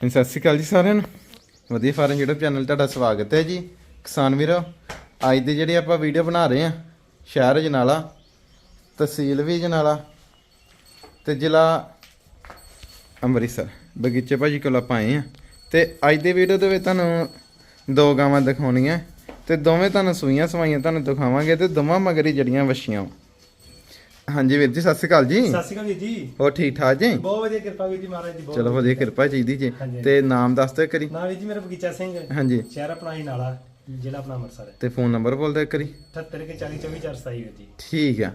ਹਾਂਜੀ, ਸਤਿ ਸ਼੍ਰੀ ਅਕਾਲ ਜੀ ਸਾਰਿਆਂ ਨੂੰ। ਵਧੀਆ ਫਾਰਮ YouTube ਚੈਨਲ ਤੁਹਾਡਾ ਸਵਾਗਤ ਹੈ ਜੀ। ਕਿਸਾਨ ਵੀਰੋ, ਅੱਜ ਦੀ ਜਿਹੜੀ ਆਪਾਂ ਵੀਡੀਓ ਬਣਾ ਰਹੇ ਆ ਸ਼ਹਿਰ ਜਨਾਲਾ, ਤਹਿਸੀਲ ਵੀ ਜਨਾਲਾ ਤੇ ਜ਼ਿਲ੍ਹਾ ਅੰਮ੍ਰਿਤਸਰ। ਬਗੀਚੇ ਭਾਜੀ ਕੋਲ ਆਪਾਂ ਆਏ ਆ ਤੇ ਅੱਜ ਦੀ ਵੀਡੀਓ ਦੇ ਵਿੱਚ ਤੁਹਾਨੂੰ ਦੋ ਗਾਵਾਂ ਦਿਖਾਉਣੀਆਂ ਤੇ ਦੋਵੇਂ ਤੁਹਾਨੂੰ ਸੂਈਆਂ ਸਵਾਈਆਂ ਤੁਹਾਨੂੰ ਦਿਖਾਵਾਂਗੇ ਤੇ ਦੋਵਾਂ ਮਗਰੀ ਜੜੀਆਂ ਵਛੀਆਂ ਵਾਂ। ਹਾਂਜੀ ਵੀਰ ਜੀ ਸਤਿ ਸ਼੍ਰੀ ਅਕਾਲ ਜੀ। ਸਤਿ ਸ਼੍ਰੀ ਅਕਾਲ ਵੀਰ ਜੀ। ਹੋਰ ਠੀਕ ਠਾਕ ਜੀ? ਬਹੁਤ ਵਧੀਆ ਕਿਰਪਾ ਵੀਰ ਜੀ ਮਹਾਰਾਜ ਦੀ ਬਹੁਤ ਚਲੋ ਵਧੀਆ ਕਿਰਪਾ। ਚਾਹੀਦੀ ਜੀ ਹਾਂਜੀ। ਤੇ ਨਾਮ ਦੱਸ ਦਿਓ ਕਰੀ ਨਾ ਵੀਰ ਜੀ ਮੇਰਾ ਬਗੀਚਾ ਸਿੰਘ। ਹਾਂਜੀ। ਸ਼ਹਿਰ ਆਪਣਾ ਹੀ ਨਾਲਾ ਜ਼ਿਲ੍ਹਾ ਆਪਣਾ ਅੰਮ੍ਰਿਤਸਰ। ਹੈ ਤੇ ਫੋਨ ਨੰਬਰ ਬੋਲ ਦਿਓ ਕਰੀ 78 ਕੇ 40 24 427 ਵੀਰ ਜੀ। ਠੀਕ ਆ।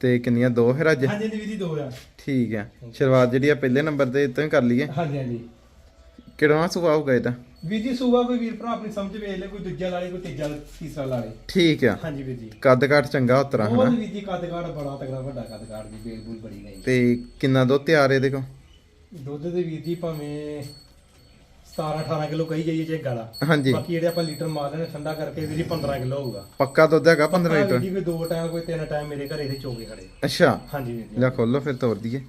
ਤੇ ਕਿੰਨੀਆਂ ਦੋ ਫਿਰ ਅੱਜ? ਹਾਂਜੀ ਹਾਂਜੀ ਵੀਰ ਜੀ ਦੋ ਆ। ਠੀਕ ਆ। ਸ਼ੁਰੂਆਤ ਜਿਹੜੀ ਆ ਪਹਿਲੇ ਨੰਬਰ ਤੇ ਇਤੋਂ ਹੀ ਕਰ ਲਈਏ। ਹਾਂਜੀ ਹਾਂਜੀ। ਕਿਹੜਾ ਸੁਭਾਅ ਹੋਊਗਾ ਇਹਦਾ? ਵੀਰ ਜੀ ਸੂਬਾ ਕੋਈ ਵੀਰ ਭਰਾ ਆਪਣੀ ਸਮਝ ਵੇਖ ਲੈ ਕੋਈ ਦੂਜਾ ਲਾ ਲੇ ਕੋਈ ਤੀਜਾ ਤੀਸਰਾ ਲਾ ਲੇ ਠੀਕ ਆ। ਹਾਂਜੀ ਵੀਰ ਜੀ। ਕੱਦ ਕਾਠ ਚੰਗਾ ਉਤਰਾ ਹਨਾ? ਵੀਰ ਜੀ ਕੱਦਕਾੜ ਬੜਾ ਤਗੜਾ ਵੱਡਾ ਕੱਦਕਾੜ ਦੀ ਬੇਲ ਬੂਲ ਬੜੀ ਗਈ ਤੇ ਕਿੰਨਾ ਦੁੱਧ ਤਿਆਰ ਇਹਦੇ ਕੋ ਦੁੱਧ ਦੇ ਵੀਰ ਜੀ ਭਾਵੇਂ 17 18 ਕਿਲੋ ਕਹੀ ਜਾਈਏ ਜੇ ਗਾਲਾ। ਹਾਂਜੀ। ਬਾਕੀ ਜਿਹੜੇ ਆਪਾਂ ਲੀਟਰ ਮਾਰ ਲੈਣੇ ਠੰਡਾ ਕਰਕੇ ਵੀਰ ਜੀ 15 ਕਿਲੋ ਹੋਊਗਾ। ਪੱਕਾ ਦੁੱਧ ਹੈਗਾ 15 ਵੀਰ ਲੀਟਰ? ਜੀ ਕੋਈ ਦੋ ਟਾਈਮ ਕੋਈ ਤਿੰਨ ਟਾਈਮ ਮੇਰੇ ਘਰੇ ਦੇ ਚੋਗੇ ਖੜੇ। ਅੱਛਾ। ਹਾਂਜੀ ਵੀਰ ਜੀ। ਲੈ ਖੋਲੋ ਫਿਰ ਤੋੜ ਦਈਏ।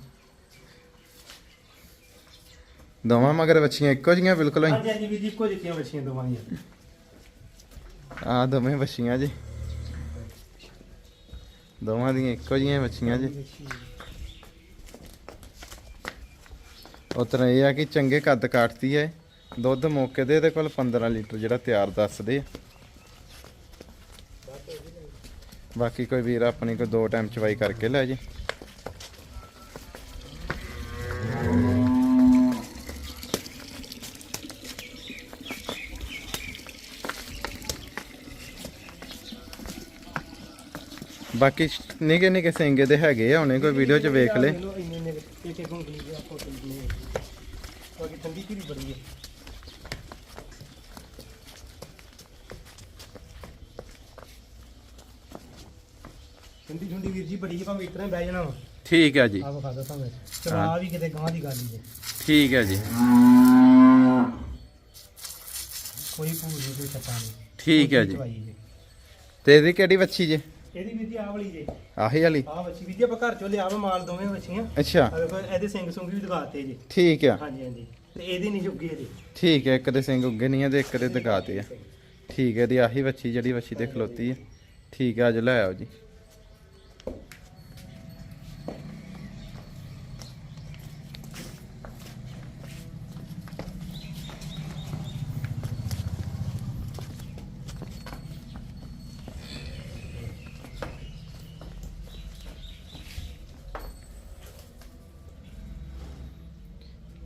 ਦੋਵਾਂ ਮਗਰ ਬੱਚੀਆਂ ਇੱਕੋ ਜੀਆਂ ਬਿਲਕੁਲ ਹੀ। ਹਾਂਜੀ ਹਾਂਜੀ ਵੀਰ ਜੀ ਇੱਕੋ ਜਿਹੀਆਂ ਬੱਚੀਆਂ ਦੋਵਾਂ ਦੀਆਂ। ਆ ਦੋਵੇਂ ਬੱਚੀਆਂ ਜੀ। ਦੋਵਾਂ ਦੀਆਂ ਇੱਕੋ ਜੀਆਂ ਬੱਚੀਆਂ ਜੀ। ਉਤਰਾ ਇਹ ਆ ਕਿ ਚੰਗੇ ਕੱਦ ਕਾਟਦੀ ਹੈ ਦੁੱਧ ਮੌਕੇ ਦੇ ਇਹਦੇ ਕੋਲ 15 ਲੀਟਰ ਜਿਹੜਾ ਤਿਆਰ ਦੱਸਦੇ ਆ। ਬਾਕੀ ਕੋਈ ਵੀਰ ਆਪਣੀ ਕੋਈ ਦੋ ਟਾਈਮ ਚਵਾਈ ਕਰਕੇ ਲੈ ਜੇ। ਬਾਕੀ ਨਿੱਕੇ ਨਿੱਕੇ ਸਿੰਗੇ ਦੇ ਹੈਗੇ ਆ ਹੁਣੇ ਕੋਈ ਵੀਡੀਓ 'ਚ ਵੇਖ ਲੈ। ਠੰਡੀ ਠੰਡੀ ਵੀਰ ਜੀ ਬੜੀ ਹੈ ਭਾਵੇਂ ਇਤਨਾ ਬਹਿ ਜਾਣਾ ਵਾ। ਠੀਕ ਹੈ ਜੀ। ਆਹ ਵਿਖਾ ਦੋ ਤੁਹਾਨੂੰ ਚਲਾ ਵੀ ਕਿਤੇ ਗਾਂ ਦੀ ਗੱਲ ਹੀ ਹੈ ਠੀਕ ਹੈ ਜੀ। ਕੋਈ ਛਪਾ ਨਹੀਂ ਠੀਕ ਹੈ ਜੇ। ਤੇ ਇਹਦੀ ਕਿਹੜੀ ਵੱਛੀ ਜੇ? ਇਹਦੀ ਜੀ ਆਹ ਵਾਲੀ ਜੇ। ਆਹੀ ਵਾਲੀ? ਆਹ ਬੱਚੀ ਵੀਰ ਜੀ ਆਪਾਂ ਘਰ ਚੋਂ ਲਿਆ ਵਾ ਮਾਲ ਦੋਵੇਂ ਬੱਚੀਆਂ ਅੱਛਾ। ਆ ਇਹਦੇ ਸਿੰਘ ਸੁੰਗ ਵੀ ਦਿਖਾਤੇ ਜੀ। ਠੀਕ ਆ। ਹਾਂਜੀ ਹਾਂਜੀ। ਤੇ ਇਹਦੀ ਨਹੀਂ ਚੁੱਕੀ ਇਹਦੀ। ਠੀਕ ਹੈ ਇੱਕ ਦੇ ਸਿੰਘ ਉੱਗੇ ਨਹੀਂ ਆ ਤੇ ਇੱਕ ਦੇ ਦਗਾਤੇ ਆ। ਠੀਕ ਹੈ ਦੀ ਆਹੀ ਵੱਛੀ ਜਿਹੜੀ ਵੱਛੀ ਤੇ ਖਲੋਤੀ ਹੈ ਠੀਕ ਹੈ ਅੱਜ ਲੈ ਆਓ ਜੀ।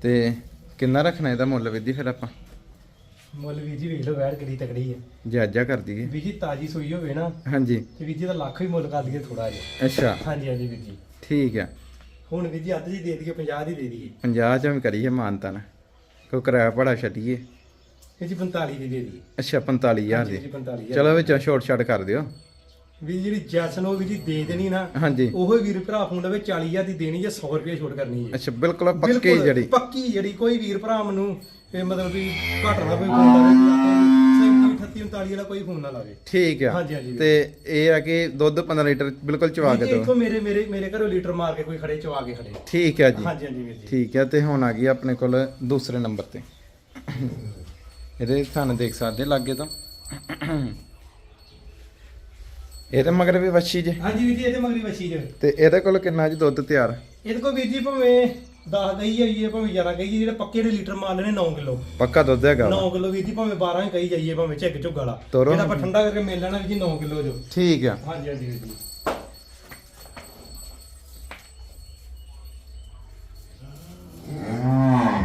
ਤੇ ਕਿੰਨਾ ਰੱਖਣਾ ਇਹਦਾ ਮੁੱਲ ਵਿਧੀ ਫਿਰ ਆਪਾਂ? ਮੁੱਲ ਵੀਰ ਜੀ ਵੇਖ ਲਓ ਵੈਰ ਕਿਹੜੀ ਤਕੜੀ ਹੈ। ਜਾਇਜ਼ਾ ਕਰ ਦਈਏ। ਵੀਰ ਜੀ ਤਾਜੀ ਸੂਈ ਹੋਵੇ ਨਾ ਹਾਂਜੀ। ਤੇ ਵੀਰ ਜੀ ਦਾ ਲੱਖ ਵੀ ਮੁੱਲ ਕਰ ਦਈਏ ਥੋੜਾ ਜਿਹਾ। ਅੱਛਾ। ਹਾਂਜੀ ਹਾਂਜੀ ਵੀਰ ਜੀ। ਠੀਕ ਆ ਹੁਣ ਵੀਰ ਜੀ ਅੱਧ ਜੀ ਦੇ ਦਈਏ 50 ਦੀ ਦੇ ਦਈਏ। 50 ਚ ਵੀ ਕਰੀਏ ਮਾਨਤਾ ਨਾ। ਕੋਈ ਕਿਰਾਇਆ ਪੜਾ ਛੱਡੀਏ। ਇਹ ਜੀ 45 ਦੀ ਦੇ ਦਈਏ। ਅੱਛਾ 45000 ਹਾਂਜੀ ਦੀ। ਜੀ 45000 ਚਲੋ ਵਿੱਚੋਂ ਛੋਟ ਛੱਡ ਕਰ ਦਿਓ। ਵੀਰ ਜਿਹੜੀ ਜੈਸ ਨੂੰ ਵੀਰ ਜੀ ਦੇ ਦੇਣੀ ਨਾ ਹਾਂਜੀ। ਉਹੋ ਵੀਰ ਭਰਾ ਫੋਨ ਲਵੇ 40000 ਦੀ ਦੇਣੀ ਜਾਂ 100 ਰੁਪਏ ਛੋਟ ਕਰਨੀ ਹੈ। ਅੱਛਾ ਬਿਲਕੁਲ ਪੱਕੀ ਬਿਲਕੁਲ ਜਿਹੜੀ। ਪੱਕੀ ਜਿਹੜੀ ਕੋਈ ਵੀਰ ਭਰਾ ਮੈਨੂੰ ਇਹ ਮਤਲਬ ਵੀ ਘੱਟ ਨਾ ਕੋਈ ਫੋਨ ਲਾਵੇ ਵੀ ਆਪਾਂ 37 38 39 ਵਾਲਾ ਕੋਈ ਫੋਨ ਨਾ ਲਾਵੇ। ਠੀਕ ਆ। ਹਾਂਜੀ, ਹਾਂਜੀ। ਤੇ ਇਹ ਆ ਕਿ ਦੁੱਧ 15 ਲੀਟਰ ਬਿਲਕੁਲ ਚਵਾ ਕੇ ਇੱਥੋਂ ਮੇਰੇ ਮੇਰੇ ਮੇਰੇ ਘਰੋਂ ਲੀਟਰ ਮਾਰ ਕੇ ਕੋਈ ਖੜੇ ਚਵਾ ਕੇ ਖੜੇ। ਠੀਕ ਆ ਜੀ। ਹਾਂਜੀ ਹਾਂਜੀ ਵੀਰ ਜੀ। ਠੀਕ ਆ ਤੇ ਹੁਣ ਆ ਗਈ ਆਪਣੇ ਕੋਲ ਦੂਸਰੇ ਨੰਬਰ ਤੇ। ਇਹਦੇ ਤੁਹਾਨੂੰ ਦੇਖ ਸਕਦੇ ਲਾਗੇ ਤੋਂ। ਇਹਦੇ ਮਗਰ ਵੀ ਵੱਛੀ ਜੇ। ਹਾਂਜੀ ਵੀਰ ਜੀ ਇਹਦੇ ਮਗਰੀ ਵਛੀ ਜੇ। ਤੇ ਇਹਦੇ ਕੋਲ ਕਿੰਨਾ ਜੀ ਦੁੱਧ ਤਿਆਰ? ਇਹਦੇ ਕੋਲ ਵੀਰ ਜੀ ਭਾਵੇਂ 10 ਕਹੀ ਜਾਈਏ ਭਾਵੇਂ 11 ਕਹੀ ਜਾਈਏ ਜਿਹੜੇ ਪੱਕੇ ਦੇ ਲੀਟਰ ਮਾਰ ਲੈਣੇ 9 ਕਿਲੋ। ਪੱਕਾ ਦੁੱਧ ਹੈਗਾ ਵਾ। 9 ਕਿਲੋ ਵੀਰ ਜੀ ਭਾਵੇਂ 12 ਹੀ ਕਹੀ ਜਾਈਏ ਭਾਵੇਂ ਝੱਗ ਝੁੱਗ ਵਾਲਾ। ਤੋਰੋ। ਜਿਹੜਾ ਆਪਾਂ ਠੰਡਾ ਕਰਕੇ ਮਿਲ ਲੈਣਾ ਵੀਰ ਜੀ 9 ਕਿਲੋ ਜੋ। ਠੀਕ ਆ। ਹਾਂਜੀ ਹਾਂਜੀ ਵੀਰ ਜੀ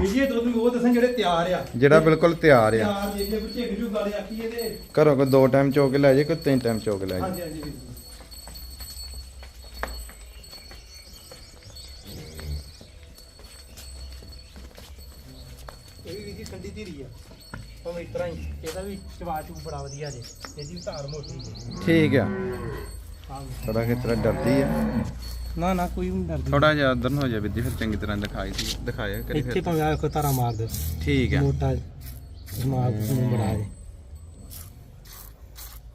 ਵੀਰ ਜੀ ਇਹ ਦੁੱਧ ਵੀ ਉਹ ਦੱਸਣ ਜਿਹੜੇ ਤਿਆਰ ਆ। ਜਿਹੜਾ ਬਿਲਕੁਲ ਤਿਆਰ ਆ। ਤਿਆਰ ਜੇ ਜੇ ਘਰੋਂ ਕੋਈ ਦੋ ਟਾਈਮ ਚੋ ਕੇ ਲੈ ਜੇ ਕੋਈ ਤਿੰਨ ਟਾਈਮ ਚੋ ਕੇ ਲੈ ਜੇ। ਹਾਂਜੀ ਹਾਂਜੀ ਵੀਰ ਜੀ ਇਹ ਵੀ ਵੀਰ ਜੀ ਠੰਡੀ ਧੀਰੀ ਆ। ਭਾਵੇਂ ਇਸ ਤਰ੍ਹਾਂ ਹੀ ਇਹਦਾ ਵੀ ਚਵਾ ਚੂ ਬੜਾ ਵਧੀਆ ਜੇ। ਇਹਦੀ ਵੀ ਧਾਰ ਮੋਟੀ ਜੇ। ਠੀਕ ਆ। ਹਾਂ ਥੋੜਾ ਕਿਤਰਾ ਡਰਦੀ ਆ। ਨਾ ਨਾ ਕੋਈ ਵੀ ਡਰਦੀ ਥੋੜਾ ਜਿਹਾ ਉਧਰ ਨੂੰ ਹੋ ਜਾ ਵਿੱਦੀ ਫਿਰ ਚੰਗੀ ਤਰ੍ਹਾਂ ਦਿਖਾਈ ਦੀ ਦਿਖਾਇਆ ਕਰੀ ਇੱਥੇ ਫਿਰ ਭਾਵੇਂ ਆ ਕੋਈ ਧਾਰਾ ਮਾਰ ਦੇ। ਠੀਕ ਆ ਮੋਟਾ ਦਿਮਾਗ ਨੂੰ ਬੜਾ ਜੇ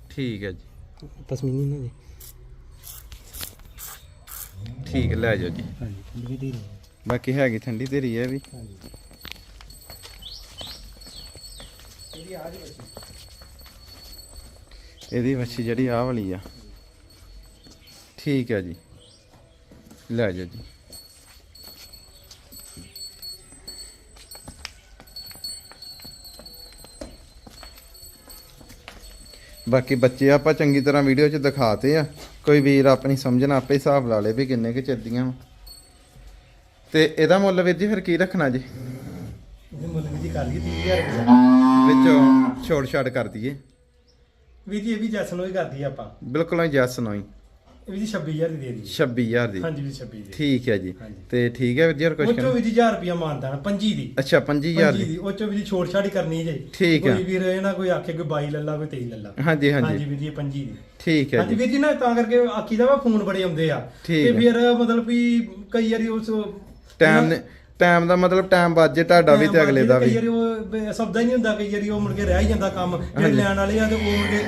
ਠੀਕ ਹੈ ਜੀ। ਤਸਮੀਨੀ ਨਾ ਜੀ ਠੀਕ ਹੈ, ਲੈ ਜਾਓ ਜੀ। ਹਾਂਜੀ ਠੰਡੀ ਬਾਕੀ ਹੈਗੀ ਠੰਡੀ ਤੇਰੀ ਹੈ ਵੀ। ਹਾਂਜੀ। ਇਹਦੀ ਆ ਵੱਛੀ ਜਿਹੜੀ ਆਹ ਵਾਲੀ ਆ। ਠੀਕ ਹੈ ਜੀ। ਲੈ ਜਾਓ ਜੀ। ਬਾਕੀ ਬੱਚੇ ਆਪਾਂ ਚੰਗੀ ਤਰ੍ਹਾਂ ਵੀਡੀਓ 'ਚ ਦਿਖਾਤੇ ਆ। ਕੋਈ ਵੀਰ ਆਪਣੀ ਸਮਝਣ ਆਪੇ ਹਿਸਾਬ ਲਾ ਲੇ ਵੀ ਕਿੰਨੇ ਕੁ ਚੱਦੀਆਂ ਵਾ। ਤੇ ਇਹਦਾ ਮੁੱਲ ਵੀਰ ਜੀ ਫਿਰ ਕੀ ਰੱਖਣਾ ਜੀ? ਇਹ ਮੁੱਲ ਵੀ ਜੀ ਕਰ ਲਈ 30000 ਰੁਪਏ ਵਿੱਚੋਂ ਛੋੜ ਛਾੜ ਕਰ ਦਈਏ। ਵੀ ਜੀ ਇਹ ਵੀ ਜੈਸਨ ਹੋਈ ਕਰਦੀ ਆਪਾਂ। ਬਿਲਕੁਲ ਜੈਸ ਨੋਈ ਇਹ ਵੀ ਜੀ 26000 ਦੀ ਦੇ ਦੀ 26000 ਦੀ। ਹਾਂਜੀ ਵੀ 26 ਦੀ। ਠੀਕ ਹੈ ਜੀ। ਹਾਂਜੀ। ਤੇ ਠੀਕ ਹੈ ਵੀਰ ਜੀ ਹੋਰ ਕੁਝ ਉਹ ਚੋਂ ਵੀ ਜੀ 1000 ਰੁਪਿਆ ਮਾਨਦਾ ਨਾ ਪੰਜੀ ਦੀ। ਅੱਛਾ 25000 ਪੰਜੀ ਦੀ। ਦੀ। ਉਹ ਚੋਂ ਵੀ ਜੀ ਛੋੜ ਛਾੜੀ ਕਰਨੀ ਜੇ। ਠੀਕ ਆ। ਕੋਈ ਵੀਰ ਇਹ ਨਾ ਕੋਈ ਆਖੇ ਕੋਈ 22 ਲੱਲਾ ਕੋਈ 23 ਲੱਲਾ ਹਾਂਜੀ ਹਾਂਜੀ। ਹਾਂਜੀ ਵੀ ਜੀ ਇਹ ਪੰਜੀ ਦੀ। ਠੀਕ ਹੈ ਹਾਂਜੀ ਜੀ। ਵੀਰ ਜੀ ਨਾ ਤਾਂ ਕਰਕੇ ਆਖੀ ਦਾ ਵਾ ਫੋਨ ਬੜੇ ਆਉਂਦੇ ਆ। ਠੀਕ ਤੇ। ਫਿਰ ਮਤਲਬ ਵੀ ਕਈ ਵਾਰੀ ਉਸ ਟਾਈਮ ਨੇ ਟਾਈਮ ਦਾ ਮਤਲਬ ਟਾਈਮ ਬਾਜੇ ਤੁਹਾਡਾ ਵੀ ਤੇ ਅਗਲੇ ਦਾ ਕਈ ਵੀ। ਵਾਰੀ ਉਹ ਬ- ਸਬਦਾ ਹੀ ਨਹੀਂ ਹੁੰਦਾ ਕਈ ਵਾਰੀ ਉਹ ਮੁੜ ਕੇ ਰਹਿ ਹੀ ਜਾਂਦਾ ਕੰਮ। ਜਿਹੜੇ ਲੈਣ ਵਾਲੇ ਆ ਤੇ ਉਹ ਮੁੜ ਕੇ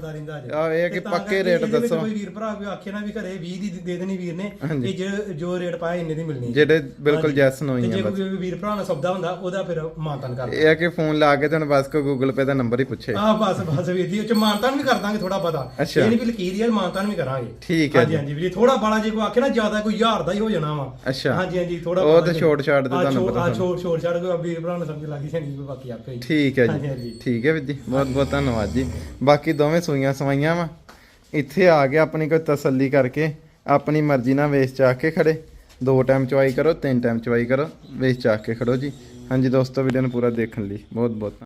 ਚੱਲਦਾ ਰਹਿੰਦਾ ਜੀ ਆਹ ਇਹ ਆ ਕਿ ਪੱਕੇ ਰੇਟ ਦੱਸੋ। ਕੋਈ ਵੀਰ ਭਰਾ ਕੋਈ ਆਖੇ ਨਾ ਵੀ ਘਰੇ 20 ਦੀ ਦੇ ਦੇਣੀ ਵੀਰ ਨੇ। ਤੇ ਜੋ- ਜੋ ਰੇਟ ਪਾਇਆ ਇੰਨੇ ਦੀ ਮਿਲਣੀ ਜਿਹੜੇ ਬਿਲਕੁਲ। ਜੈਸ ਨੋਈ ਆ ਜੇ ਕੋਈ ਵੀਰ ਭਰਾ ਨਾਲ ਸਬਦਾ ਹੁੰਦਾ ਉਹਦਾ ਫਿਰ ਮਾਨਤਨ ਕਰ ਇਹ ਆ ਕਿ ਫੋਨ ਲਾ ਕੇ ਤੁਹਾਨੂੰ ਬਸ ਕੋ ਗੂਗਲ ਪੇ ਦਾ ਨੰਬਰ ਹੀ ਪੁੱਛੇ ਆਹ ਬਸ ਬਸ ਵੀਰ ਜੀ ਚ ਮਾਨਤਾਨ ਵੀ ਕਰ ਦਾਂਗੇ ਥੋੜਾ ਅੱਛਾ। ਇਹ ਨਹੀਂ ਵੀ ਲਕੀਰ ਯਾਰ ਮਾਨਤਾਨ ਵੀ ਕਰਾਂਗੇ ਠੀਕ ਹੈ ਹਾਂਜੀ ਜੀ। ਹਾਂਜੀ ਵੀਰ ਥੋੜਾ ਬਾਲਾ ਜੇ ਕੋਈ ਆਖੇ ਨਾ ਜ਼ਿਆਦਾ ਕੋਈ ਹਜ਼ਾਰ ਦਾ ਹੀ ਹੋ ਜਾਣਾ ਵਾ ਅੱਛਾ। ਹਾਂਜੀ ਹਾਂਜੀ ਥੋੜਾ ਉਹ ਤੇ ਛੋਟ ਛਾਟ ਤੇ ਤੁਹਾਨੂੰ ਪਤਾ ਆ। ਛੋਟ ਛੋਟ ਛਾੜ ਕੋਈ ਵੀਰ ਭਰਾ ਨੂੰ ਸਮਝ ਲੱਗੀ ਕੋਈ ਬਾਕੀ ਆਪੇ ਠੀਕ ਹੈ ਜੀ। ਠੀਕ ਹੈ ਵੀਰ ਜੀ ਬਹੁਤ ਬਹੁਤ ਧੰਨਵਾਦ ਜੀ ਬਾਕੀ ਦੋਵੇਂ ਸੂਈਆਂ ਸਵਾਈਆਂ ਵਾ। ਇੱਥੇ ਆ ਕੇ ਆਪਣੀ ਕੋਈ ਤਸੱਲੀ ਕਰਕੇ, ਆਪਣੀ ਮਰਜ਼ੀ ਨਾਲ ਵੇਚ ਚਾ ਕੇ ਖੜੇ। ਦੋ ਟਾਈਮ ਚਵਾਈ ਕਰੋ, ਤਿੰਨ ਟਾਈਮ ਚਵਾਈ ਕਰੋ, ਵੇਚ ਚਾ ਕੇ ਖੜੋ ਜੀ। ਹਾਂਜੀ ਦੋਸਤੋ ਵੀਡੀਓ ਨੂੰ ਪੂਰਾ ਦੇਖਣ ਲਈ ਬਹੁਤ ਬਹੁਤ